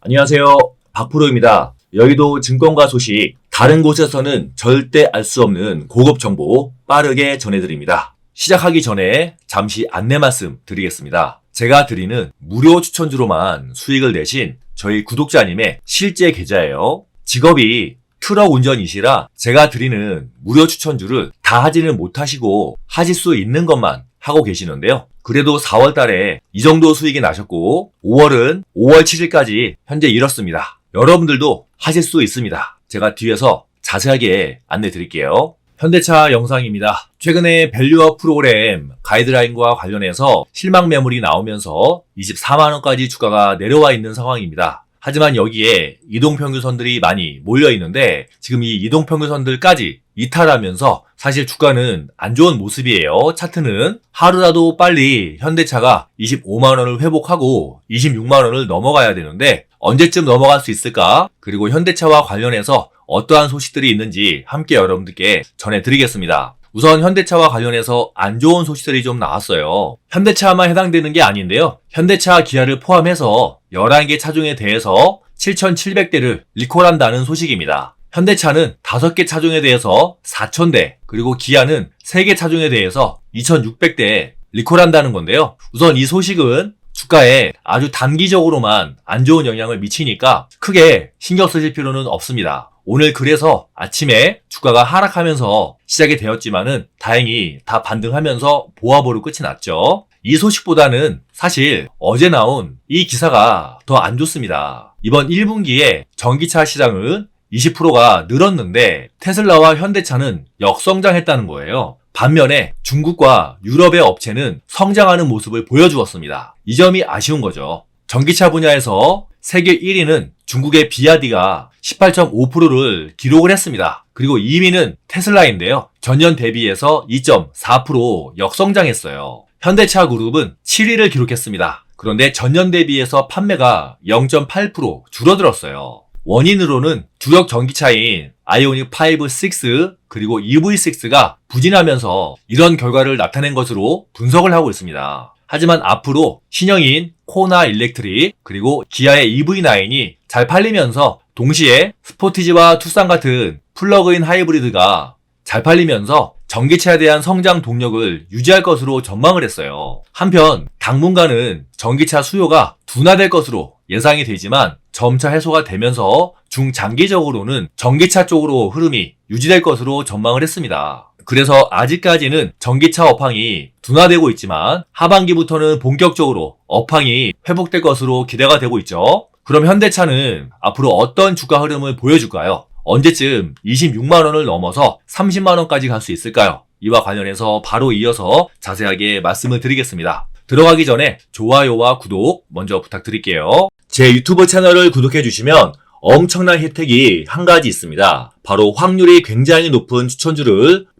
안녕하세요. 박프로입니다. 여의도 증권가 소식, 다른 곳에서는 절대 알 수 없는 고급 정보 빠르게 전해드립니다. 시작하기 전에 잠시 안내 말씀 드리겠습니다. 제가 드리는 무료 추천주로만 수익을 내신 저희 구독자님의 실제 계좌예요. 직업이 트럭 운전이시라 제가 드리는 무료 추천주를 다 하지는 못하시고 하실 수 있는 것만 하고 계시는데요. 그래도 4월 달에 이 정도 수익이 나셨고 5월은 5월 7일까지 현재 이렇습니다. 여러분들도 하실 수 있습니다. 제가 뒤에서 자세하게 안내 드릴게요. 현대차 영상입니다. 최근에 밸류업 프로그램 가이드라인과 관련해서 실망 매물이 나오면서 24만원까지 주가가 내려와 있는 상황입니다. 하지만 여기에 이동평균선들이 많이 몰려 있는데 지금 이 이동평균선들까지 이탈하면서 사실 주가는 안 좋은 모습이에요. 차트는 하루라도 빨리 현대차가 25만 원을 회복하고 26만 원을 넘어가야 되는데 언제쯤 넘어갈 수 있을까? 그리고 현대차와 관련해서 어떠한 소식들이 있는지 함께 여러분들께 전해드리겠습니다. 우선 현대차와 관련해서 안 좋은 소식들이 좀 나왔어요. 현대차만 해당되는 게 아닌데요. 현대차 기아를 포함해서 11개 차종에 대해서 7,700대를 리콜한다는 소식입니다. 현대차는 5개 차종에 대해서 4,000대, 그리고 기아는 3개 차종에 대해서 2,600대 리콜한다는 건데요. 우선 이 소식은 주가에 아주 단기적으로만 안 좋은 영향을 미치니까 크게 신경 쓰실 필요는 없습니다. 오늘 그래서 아침에 주가가 하락하면서 시작이 되었지만은 다행히 다 반등하면서 보아보로 끝이 났죠. 이 소식보다는 사실 어제 나온 이 기사가 더 안 좋습니다. 이번 1분기에 전기차 시장은 20%가 늘었는데 테슬라와 현대차는 역성장했다는 거예요. 반면에 중국과 유럽의 업체는 성장하는 모습을 보여주었습니다. 이 점이 아쉬운 거죠. 전기차 분야에서 세계 1위는 중국의 비아디가 18.5%를 기록을 했습니다. 그리고 2위는 테슬라인데요. 전년 대비해서 2.4% 역성장했어요. 현대차 그룹은 7위를 기록했습니다. 그런데 전년 대비해서 판매가 0.8% 줄어들었어요. 원인으로는 주력 전기차인 아이오닉 5, 6 그리고 EV6가 부진하면서 이런 결과를 나타낸 것으로 분석을 하고 있습니다. 하지만 앞으로 신형인 코나 일렉트릭 그리고 기아의 EV9이 잘 팔리면서 동시에 스포티지와 투싼 같은 플러그인 하이브리드가 잘 팔리면서 전기차에 대한 성장 동력을 유지할 것으로 전망을 했어요. 한편 당분간은 전기차 수요가 둔화될 것으로 예상이 되지만 점차 해소가 되면서 중장기적으로는 전기차 쪽으로 흐름이 유지될 것으로 전망을 했습니다. 그래서 아직까지는 전기차 업황이 둔화되고 있지만 하반기부터는 본격적으로 업황이 회복될 것으로 기대가 되고 있죠. 그럼 현대차는 앞으로 어떤 주가 흐름을 보여줄까요? 언제쯤 26만원을 넘어서 30만원까지 갈 수 있을까요? 이와 관련해서 바로 이어서 자세하게 말씀을 드리겠습니다. 들어가기 전에 좋아요와 구독 먼저 부탁드릴게요. 제 유튜브 채널을 구독해 주시면 엄청난 혜택이 한 가지 있습니다. 바로 확률이 굉장히 높은 추천주를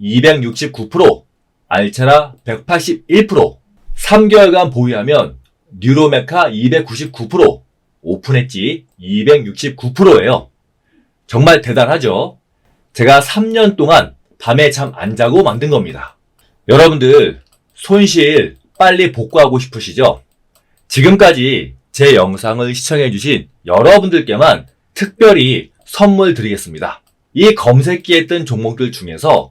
269%, 알차라 181%, 3개월간 보유하면 뉴로메카 299%, 오픈엣지 269%예요. 정말 대단하죠? 제가 3년 동안 밤에 잠 안 자고 만든 겁니다. 여러분들 손실 빨리 복구하고 싶으시죠? 지금까지 제 영상을 시청해주신 여러분들께만 특별히 선물 드리겠습니다. 이 검색기에 뜬 종목들 중에서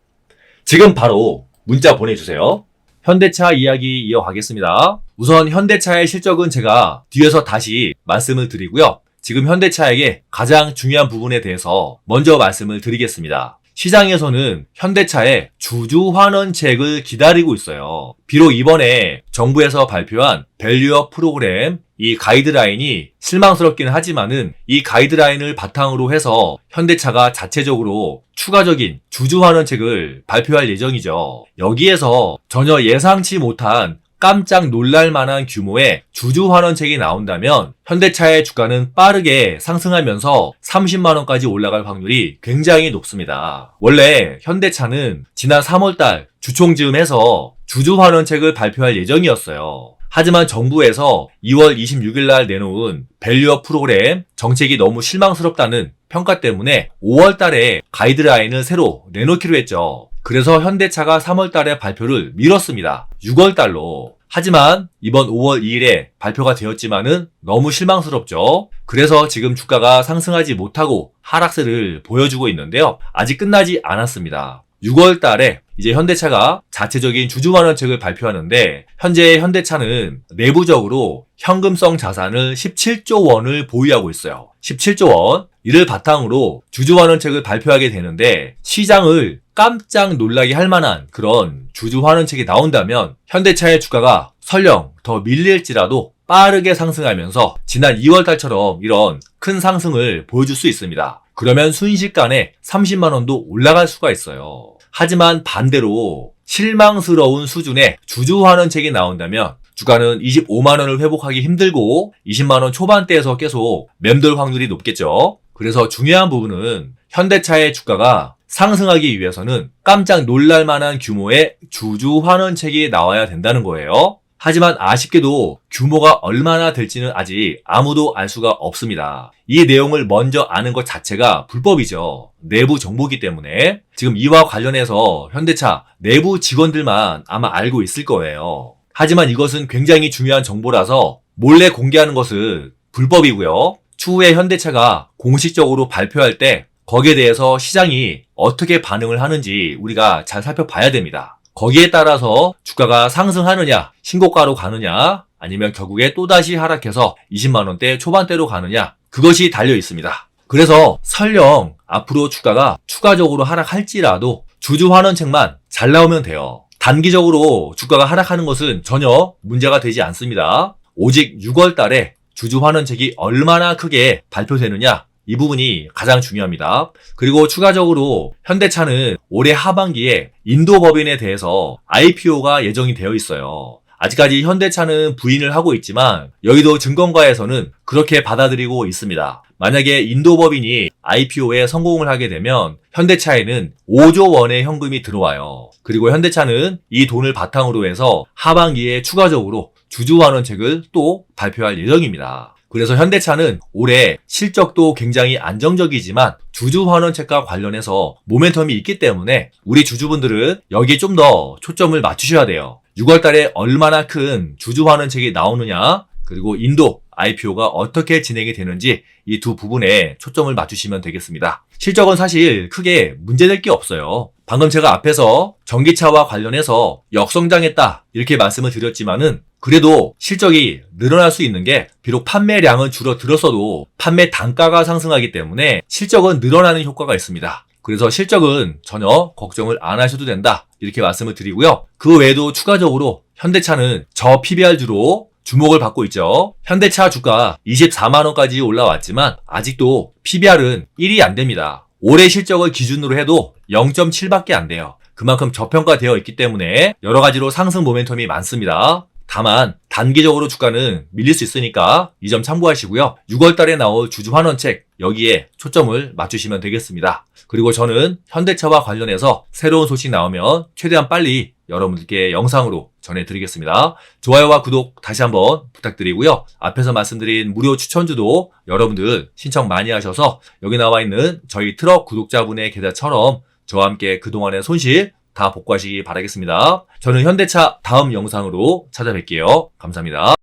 지금 바로 문자 보내주세요. 현대차 이야기 이어가겠습니다. 우선 현대차의 실적은 제가 뒤에서 다시 말씀을 드리고요. 지금 현대차에게 가장 중요한 부분에 대해서 먼저 말씀을 드리겠습니다. 시장에서는 현대차의 주주 환원책을 기다리고 있어요. 비록 이번에 정부에서 발표한 밸류업 프로그램 이 가이드라인이 실망스럽기는 하지만은 이 가이드라인을 바탕으로 해서 현대차가 자체적으로 추가적인 주주 환원책을 발표할 예정이죠. 여기에서 전혀 예상치 못한 깜짝 놀랄 만한 규모의 주주 환원책이 나온다면 현대차의 주가는 빠르게 상승하면서 30만원까지 올라갈 확률이 굉장히 높습니다. 원래 현대차는 지난 3월달 주총즈음해서 주주 환원책을 발표할 예정이었어요. 하지만 정부에서 2월 26일 날 내놓은 밸류업 프로그램 정책이 너무 실망스럽다는 평가 때문에 5월 달에 가이드라인을 새로 내놓기로 했죠. 그래서 현대차가 3월 달에 발표를 미뤘습니다. 6월 달로. 하지만 이번 5월 2일에 발표가 되었지만은 너무 실망스럽죠. 그래서 지금 주가가 상승하지 못하고 하락세를 보여주고 있는데요. 아직 끝나지 않았습니다. 6월 달에 이제 현대차가 자체적인 주주환원책을 발표하는데 현재 현대차는 내부적으로 현금성 자산을 17조 원을 보유하고 있어요. 17조 원. 이를 바탕으로 주주환원책을 발표하게 되는데 시장을 깜짝 놀라게 할 만한 그런 주주환원책이 나온다면 현대차의 주가가 설령 더 밀릴지라도 빠르게 상승하면서 지난 2월 달처럼 이런 큰 상승을 보여줄 수 있습니다. 그러면 순식간에 30만 원도 올라갈 수가 있어요. 하지만 반대로 실망스러운 수준의 주주환원책이 나온다면 주가는 25만 원을 회복하기 힘들고 20만 원 초반대에서 계속 맴돌 확률이 높겠죠. 그래서 중요한 부분은 현대차의 주가가 상승하기 위해서는 깜짝 놀랄 만한 규모의 주주 환원책이 나와야 된다는 거예요. 하지만 아쉽게도 규모가 얼마나 될지는 아직 아무도 알 수가 없습니다. 이 내용을 먼저 아는 것 자체가 불법이죠. 내부 정보기 때문에 지금 이와 관련해서 현대차 내부 직원들만 아마 알고 있을 거예요. 하지만 이것은 굉장히 중요한 정보라서 몰래 공개하는 것은 불법이고요. 추후에 현대차가 공식적으로 발표할 때 거기에 대해서 시장이 어떻게 반응을 하는지 우리가 잘 살펴봐야 됩니다. 거기에 따라서 주가가 상승하느냐, 신고가로 가느냐, 아니면 결국에 또다시 하락해서 20만원대 초반대로 가느냐, 그것이 달려 있습니다. 그래서 설령 앞으로 주가가 추가적으로 하락할지라도 주주 환원책만 잘 나오면 돼요. 단기적으로 주가가 하락하는 것은 전혀 문제가 되지 않습니다. 오직 6월 달에 주주 환원책이 얼마나 크게 발표되느냐, 이 부분이 가장 중요합니다. 그리고 추가적으로 현대차는 올해 하반기에 인도 법인에 대해서 IPO가 예정이 되어 있어요. 아직까지 현대차는 부인을 하고 있지만 여의도 증권가에서는 그렇게 받아들이고 있습니다. 만약에 인도 법인이 IPO에 성공을 하게 되면 현대차에는 5조 원의 현금이 들어와요. 그리고 현대차는 이 돈을 바탕으로 해서 하반기에 추가적으로 주주환원책을 또 발표할 예정입니다. 그래서 현대차는 올해 실적도 굉장히 안정적이지만 주주 환원책과 관련해서 모멘텀이 있기 때문에 우리 주주분들은 여기에 좀 더 초점을 맞추셔야 돼요. 6월 달에 얼마나 큰 주주 환원책이 나오느냐, 그리고 인도 IPO가 어떻게 진행이 되는지 이 두 부분에 초점을 맞추시면 되겠습니다. 실적은 사실 크게 문제될 게 없어요. 방금 제가 앞에서 전기차와 관련해서 역성장했다 이렇게 말씀을 드렸지만은 그래도 실적이 늘어날 수 있는 게 비록 판매량은 줄어들었어도 판매 단가가 상승하기 때문에 실적은 늘어나는 효과가 있습니다. 그래서 실적은 전혀 걱정을 안 하셔도 된다. 이렇게 말씀을 드리고요. 그 외에도 추가적으로 현대차는 저 PBR주로 주목을 받고 있죠. 현대차 주가 24만원까지 올라왔지만 아직도 PBR은 1이 안 됩니다. 올해 실적을 기준으로 해도 0.7밖에 안 돼요. 그만큼 저평가되어 있기 때문에 여러 가지로 상승 모멘텀이 많습니다. 다만 단기적으로 주가는 밀릴 수 있으니까 이 점 참고하시고요. 6월 달에 나올 주주 환원책 여기에 초점을 맞추시면 되겠습니다. 그리고 저는 현대차와 관련해서 새로운 소식 나오면 최대한 빨리 여러분들께 영상으로 전해드리겠습니다. 좋아요와 구독 다시 한번 부탁드리고요. 앞에서 말씀드린 무료 추천주도 여러분들 신청 많이 하셔서 여기 나와 있는 저희 트럭 구독자분의 계좌처럼 저와 함께 그동안의 손실 다 복구하시기 바라겠습니다. 저는 현대차 다음 영상으로 찾아뵐게요. 감사합니다.